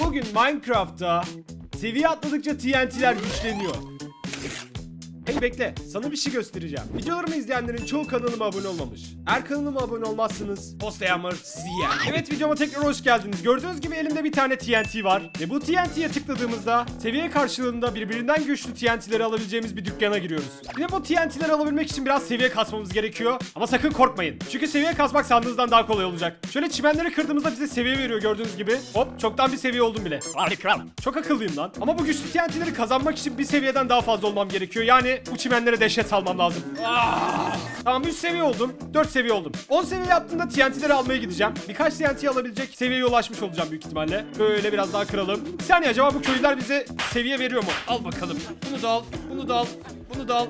Bugün Minecraft'ta seviye atladıkça TNT'ler güçleniyor. Hey bekle, sana bir şey göstereceğim. Videolarımı izleyenlerin çoğu kanalıma abone olmamış. Eğer kanalıma abone olmazsanız Postayamır sizi yer. Evet videoma tekrar hoş geldiniz. Gördüğünüz gibi elimde bir tane TNT var. Ve bu TNT'ye tıkladığımızda seviye karşılığında birbirinden güçlü TNT'leri alabileceğimiz bir dükkana giriyoruz. Bir de bu TNT'leri alabilmek için biraz seviye kasmamız gerekiyor. Ama sakın korkmayın. Çünkü seviye kasmak sandığınızdan daha kolay olacak. Şöyle çimenleri kırdığımızda bize seviye veriyor gördüğünüz gibi. Hop çoktan bir seviye oldum bile. Harika. Çok akıllıyım lan. Ama bu güçlü TNT'leri kazanmak için bir seviyeden daha fazla olmam gerekiyor. Yani bu çimenlere dehşet salmam lazım. Ah! Tamam 3 seviye oldum. 4 seviye oldum. 10 seviye yaptığımda TNT'leri almaya gideceğim. Birkaç TNT alabilecek seviyeye ulaşmış olacağım büyük ihtimalle. Böyle biraz daha kıralım. Bir saniye acaba bu köylüler bize seviye veriyor mu? Al bakalım. Bunu da al. Bunu da al. Bunu da al.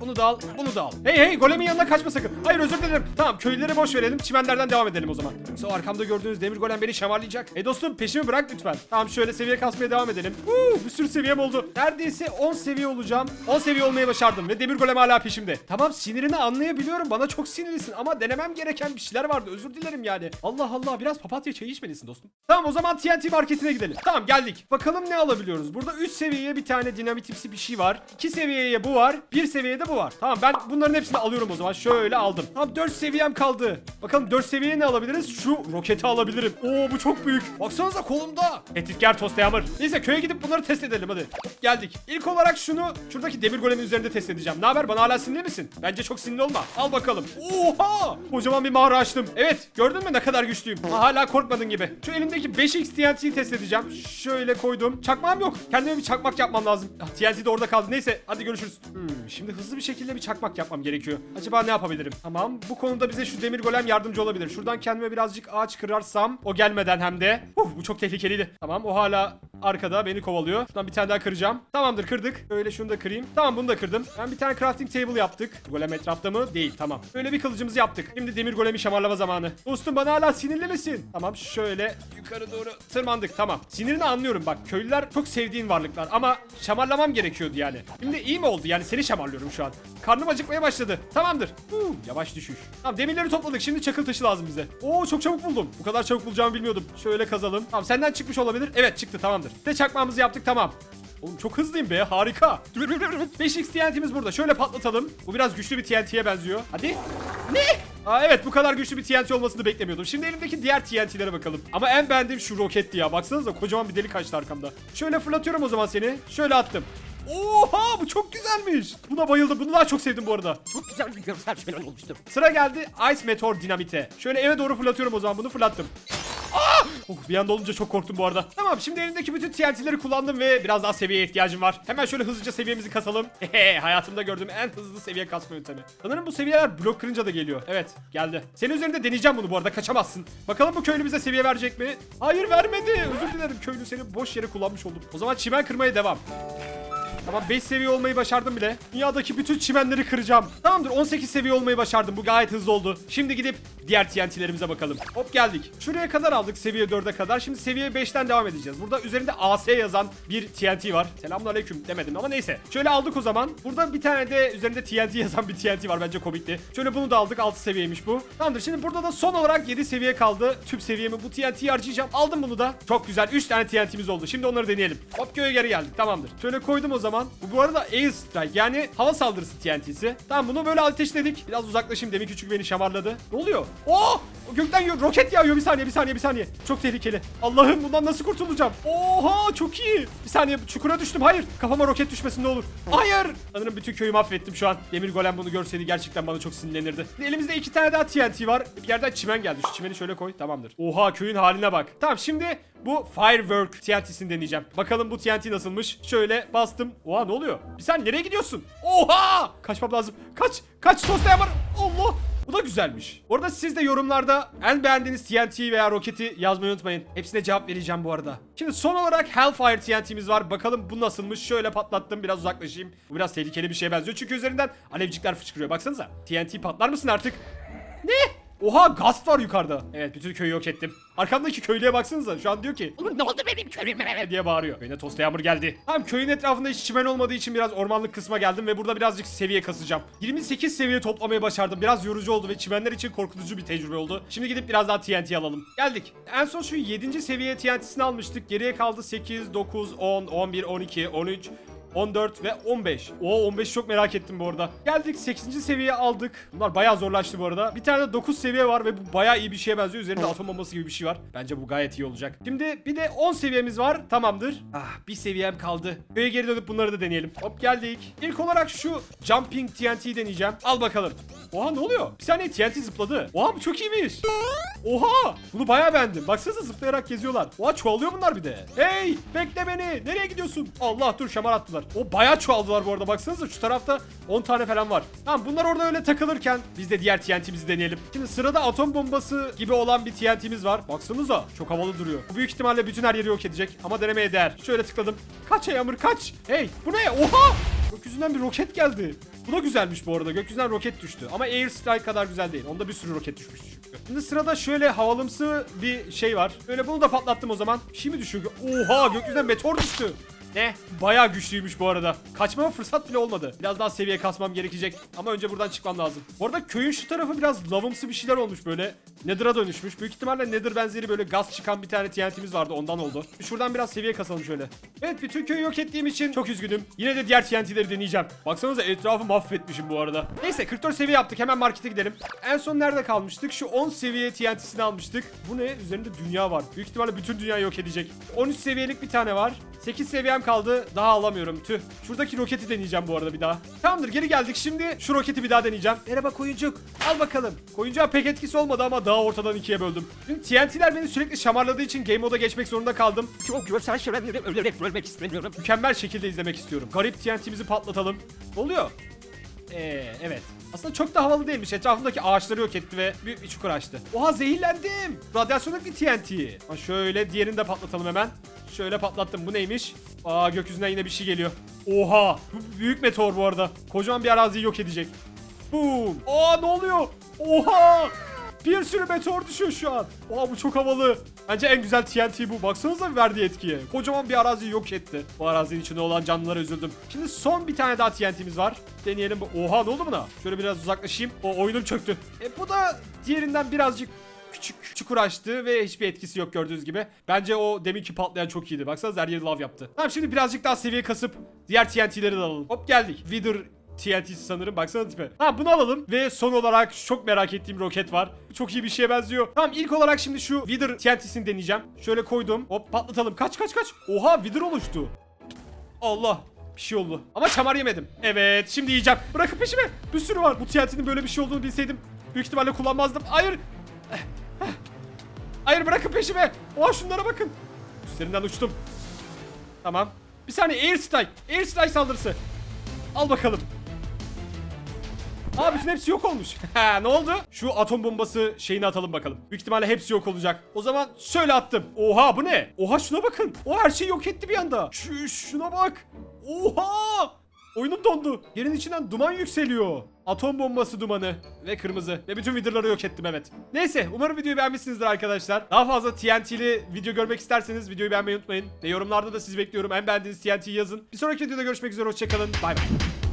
Bunu da al, bunu da al. Hey hey golemin yanına kaçma sakın. Hayır özür dilerim. Tamam köylülere boş verelim. Çimenlerden devam edelim o zaman. Yoksa arkamda gördüğünüz demir golem beni şamarlayacak. E dostum peşimi bırak lütfen. Tamam şöyle seviye kasmaya devam edelim. Uuu bir sürü seviyem oldu. Neredeyse 10 seviye olacağım. 10 seviye olmayı başardım ve demir golem hala peşimde. Tamam sinirini anlayabiliyorum. Bana çok sinirlisin ama denemem gereken bir şeyler vardı. Özür dilerim yani. Allah Allah biraz papatya çayı içmelisin dostum. Tamam o zaman TNT marketine gidelim. Tamam geldik. Bakalım ne alabiliyoruz. Burada 3 seviyeye bir tane dinamitipsi bir şey var. 2 seviyeye bu var. 1 seviyede bu var. Tamam ben bunların hepsini alıyorum o zaman. Şöyle aldım. Tamam 4 seviyem kaldı. Bakalım 4 seviyeye ne alabiliriz? Şu roketi alabilirim. Oo bu çok büyük. Baksanıza kolumda. Etitker tost yağmur. Neyse köye gidip bunları test edelim hadi. Geldik. İlk olarak şunu şuradaki demir golemin üzerinde test edeceğim. Ne haber? Bana hala sinirli misin? Bence çok sinirli olma. Al bakalım. Oha! Kocaman bir mağara açtım. Evet gördün mü ne kadar güçlüyüm. Ha, hala korkmadın gibi. Şu elimdeki 5x TNT'yi test edeceğim. Şöyle koydum. Çakmağım yok. Kendime bir çakmak yapmam lazım. Ah, TNT de orada kaldı. Neyse hadi görüşürüz. Hmm, şimdi hızlı bir şekilde bir çakmak yapmam gerekiyor. Acaba ne yapabilirim? Tamam bu konuda bize şu demir golem yardımcı olabilir. Şuradan kendime birazcık ağaç kırarsam o gelmeden hem de. Uf, bu çok tehlikeliydi. Tamam o hala arkada beni kovalıyor. Şuradan bir tane daha kıracağım. Tamamdır kırdık. Böyle şunu da kırayım. Tamam bunu da kırdım. Ben bir tane crafting table yaptık. Golem etrafta mı? Değil tamam. Böyle bir kılıcımızı yaptık. Şimdi demir golemi şamarlama zamanı. Dostum bana hala sinirli misin? Tamam şöyle yukarı doğru tırmandık tamam. Sinirini anlıyorum bak köylüler çok sevdiğin varlıklar ama şamarlamam gerekiyordu yani. Şimdi iyi mi oldu yani seni şamarlıyorum şu an. Karnım acıkmaya başladı. Tamamdır. Huu, yavaş düşüş. Tamam demirleri topladık şimdi çakıl taşı lazım bize. Oo çok çabuk buldum. Bu kadar çabuk bulacağımı bilmiyordum. Şöyle kazalım. Tamam senden çıkmış olabilir. Evet çıktı tamamdır. De çakmağımızı yaptık tamam. Oğlum çok hızlıyım be harika. 5x TNT'miz burada. Şöyle patlatalım. Bu biraz güçlü bir TNT'ye benziyor. Hadi. Ne? Aa evet bu kadar güçlü bir TNT olmasını beklemiyordum. Şimdi elimdeki diğer TNT'lere bakalım. Ama en beğendiğim şu roketti ya. Baksanıza kocaman bir delik açtı arkamda. Şöyle fırlatıyorum o zaman seni. Şöyle attım. Oha bu çok güzelmiş. Buna bayıldım. Bunu daha çok sevdim bu arada. Çok güzel bir görsel şölen olmuştur. Sıra geldi Ice Meteor Dinamite. Şöyle eve doğru fırlatıyorum o zaman bunu fırlattım. Oh, bir anda olunca çok korktum bu arada. Tamam şimdi elimdeki bütün TNT'leri kullandım ve biraz daha seviyeye ihtiyacım var. Hemen şöyle hızlıca seviyemizi kasalım. Hehe hayatımda gördüğüm en hızlı seviye kasma yöntemi. Sanırım bu seviyeler blok kırınca da geliyor. Evet geldi. Senin üzerinde deneyeceğim bunu bu arada kaçamazsın. Bakalım bu köylü bize seviye verecek mi? Hayır vermedi. Özür dilerim köylü seni boş yere kullanmış oldum. O zaman çimen kırmaya devam. Tamam 5 seviye olmayı başardım bile. Dünyadaki bütün çimenleri kıracağım. Tamamdır 18 seviye olmayı başardım. Bu gayet hızlı oldu. Şimdi gidip diğer TNT'lerimize bakalım. Hop geldik. Şuraya kadar aldık seviye 4'e kadar. Şimdi seviye 5'ten devam edeceğiz. Burada üzerinde AS yazan bir TNT var. Selamünaleyküm demedim ama neyse. Şöyle aldık o zaman. Burada bir tane de üzerinde TNT yazan bir TNT var. Bence komikti. Şöyle bunu da aldık. 6 seviyeymiş bu. Tamamdır. Şimdi burada da son olarak 7 seviye kaldı. Tüp seviyemi bu TNT'yi harcayacağım. Aldım bunu da. Çok güzel. 3 tane TNT'miz oldu. Şimdi onları deneyelim. Hop göğe geri geldik. Tamamdır. Şöyle koydum o zaman. Bu bu arada Air Strike yani hava saldırısı TNT'si. Tamam bunu böyle ateşledik. Biraz uzaklaşayım demin küçük beni şamarladı. Ne oluyor? Oo! Gökten yiyor. Roket yağıyor. Bir saniye, bir saniye, bir saniye. Çok tehlikeli. Allah'ım bundan nasıl kurtulacağım? Oha çok iyi. Bir saniye çukura düştüm. Hayır. Kafama roket düşmesin ne olur. Hayır. Sanırım bütün köyü mahvettim şu an. Demir golem bunu görseydi gerçekten bana çok sinirlenirdi. Elimizde iki tane daha TNT var. Bir yerden çimen geldi. Şu çimeni şöyle koy. Tamamdır. Oha köyün haline bak. Tamam şimdi bu Firework TNT'sini deneyeceğim. Bakalım bu TNT nasılmış. Şöyle bastım. Oha ne oluyor? Sen nereye gidiyorsun? Oha! Kaçmam lazım. Kaç! Kaç tosta yapar. Allah! Bu da güzelmiş. Orada siz de yorumlarda en beğendiğiniz TNT veya roketi yazmayı unutmayın. Hepsine cevap vereceğim bu arada. Şimdi son olarak Hellfire TNT'miz var. Bakalım bu nasılmış. Şöyle patlattım biraz uzaklaşayım. Bu biraz tehlikeli bir şeye benziyor. Çünkü üzerinden alevcikler fışkırıyor. Baksanıza. TNT patlar mısın artık? Ne? Oha gaz var yukarıda. Evet bütün köyü yok ettim. Arkamdaki köylüye baksanıza. Şu an diyor ki Oğlum ne oldu benim köyüme? diye bağırıyor. Köyüne tosta yağmur geldi. Tamam köyün etrafında hiç çimen olmadığı için biraz ormanlık kısma geldim ve burada birazcık seviye kasacağım. 28 seviye toplamayı başardım. Biraz yorucu oldu ve çimenler için korkutucu bir tecrübe oldu. Şimdi gidip biraz daha TNT alalım. Geldik. En son şu 7. seviye TNT'sini almıştık. Geriye kaldı 8, 9, 10, 11, 12, 13, 14 ve 15. Oo 15 çok merak ettim bu arada. Geldik 8. seviye aldık. Bunlar bayağı zorlaştı bu arada. Bir tane de 9 seviye var ve bu bayağı iyi bir şeye benziyor. Üzerinde atom bombası gibi bir şey var. Bence bu gayet iyi olacak. Şimdi bir de 10 seviyemiz var. Tamamdır. Ah bir seviyem kaldı. Köye geri dönüp bunları da deneyelim. Hop geldik. İlk olarak şu Jumping TNT'yi deneyeceğim. Al bakalım. Oha ne oluyor? Bir saniye TNT zıpladı. Oha bu çok iyiymiş. Oha! Bunu bayağı beğendim. Baksanıza zıplayarak geziyorlar. Oha çoğalıyor bunlar bir de. Hey! Bekle beni. Nereye gidiyorsun? Allah dur şamar attılar. O bayağı çoğaldılar bu arada. Baksanıza şu tarafta 10 tane falan var. Tamam bunlar orada öyle takılırken biz de diğer TNT'mizi deneyelim. Şimdi sırada atom bombası gibi olan bir TNT'miz var. Baksanıza çok havalı duruyor. Bu büyük ihtimalle bütün her yeri yok edecek. Ama denemeye değer. Şöyle tıkladım. Kaç Yağmur kaç. Hey bu ne? Oha! Gökyüzünden bir roket geldi. Bu da güzelmiş bu arada. Gökyüzünden roket düştü. Ama Air Strike kadar güzel değil. Onda bir sürü roket düşmüş çünkü. Şimdi sırada şöyle havalımsı bir şey var. Böyle bunu da patlattım o zaman. Bir şey mi düşüyor? Oha gökyüzünden meteor düştü. Ne? Bayağı güçlüymüş bu arada. Kaçmama fırsat bile olmadı. Biraz daha seviye kasmam gerekecek. Ama önce buradan çıkmam lazım. Bu arada köyün şu tarafı biraz lavımsı bir şeyler olmuş böyle. Nether'a dönüşmüş. Büyük ihtimalle Nether benzeri böyle gaz çıkan bir tane TNT'miz vardı ondan oldu. Şuradan biraz seviye kasalım şöyle. Evet bütün köyü yok ettiğim için çok üzgünüm. Yine de diğer TNT'leri deneyeceğim. Baksanıza etrafı mahvetmişim bu arada. Neyse 44 seviye yaptık. Hemen markete gidelim. En son nerede kalmıştık? Şu 10 seviye TNT'sini almıştık. Bu ne? Üzerinde dünya var. Büyük ihtimalle bütün dünyayı yok edecek. 13 seviyelik bir tane var. 8 seviyem kaldı. Daha alamıyorum. Tüh. Şuradaki roketi deneyeceğim bu arada bir daha. Tamamdır geri geldik. Şimdi şu roketi bir daha deneyeceğim. Merhaba koyuncuk. Al bakalım. Koyuncuğa pek etkisi olmadı ama daha ortadan ikiye böldüm. Şimdi TNT'ler beni sürekli şamarladığı için game moda geçmek zorunda kaldım. Çok görsel şöyle ölerek ölmek istemiyorum. Mükemmel şekilde izlemek istiyorum. Garip TNT'mizi patlatalım. Oluyor? Ee, evet. Aslında çok da havalı değilmiş. Etrafındaki ağaçları yok etti ve büyük bir çukur açtı. Oha zehirlendim. Radyasyonluk bir TNT. Şöyle diğerini de patlatalım hemen. Şöyle patlattım. Bu neymiş? Aa gökyüzünden yine bir şey geliyor. Oha. Bu büyük meteor bu arada. Kocaman bir araziyi yok edecek. Boom. Aa ne oluyor? Oha. Bir sürü meteor düşüyor şu an. Oha bu çok havalı. Bence en güzel TNT bu. Baksanıza verdiği etkiye. Kocaman bir araziyi yok etti. Bu arazinin içinde olan canlılara üzüldüm. Şimdi son bir tane daha TNT'miz var. Deneyelim. Oha ne oldu buna? Şöyle biraz uzaklaşayım. O oyunum çöktü. E bu da diğerinden birazcık küçük çukur açtı ve hiçbir etkisi yok gördüğünüz gibi. Bence o deminki patlayan çok iyiydi. Baksanıza her yeri lav yaptı. Tamam şimdi birazcık daha seviye kasıp diğer TNT'leri de alalım. Hop geldik. Wither TNT'si sanırım. Baksana tipe. Ha bunu alalım. Ve son olarak çok merak ettiğim roket var. Çok iyi bir şeye benziyor. Tamam ilk olarak şimdi şu Wither TNT'sini deneyeceğim. Şöyle koydum. Hop patlatalım. Kaç kaç kaç. Oha Wither oluştu. Allah. Bir şey oldu. Ama çamar yemedim. Evet şimdi yiyeceğim. Bırakın peşime. Bir sürü var. Bu TNT'nin böyle bir şey olduğunu bilseydim. Büyük ihtimalle kullanmazdım. Hayır. Hayır bırakın peşime. Oha şunlara bakın. Üstlerinden uçtum. Tamam. Bir saniye Air Strike. Air Strike saldırısı. Al bakalım. Aa bütün hepsi yok olmuş. Ha ne oldu? Şu atom bombası şeyini atalım bakalım. Büyük ihtimalle hepsi yok olacak. O zaman şöyle attım. Oha bu ne? Oha şuna bakın. O her şeyi yok etti bir anda. Şu şuna bak. Oha! Oyunum dondu. Yerin içinden duman yükseliyor. Atom bombası dumanı ve kırmızı ve bütün vidaları yok ettim evet. Neyse umarım videoyu beğenmişsinizdir arkadaşlar. Daha fazla TNT'li video görmek isterseniz videoyu beğenmeyi unutmayın. Ve yorumlarda da sizi bekliyorum. En beğendiğiniz TNT'yi yazın. Bir sonraki videoda görüşmek üzere hoşçakalın. Bay bay.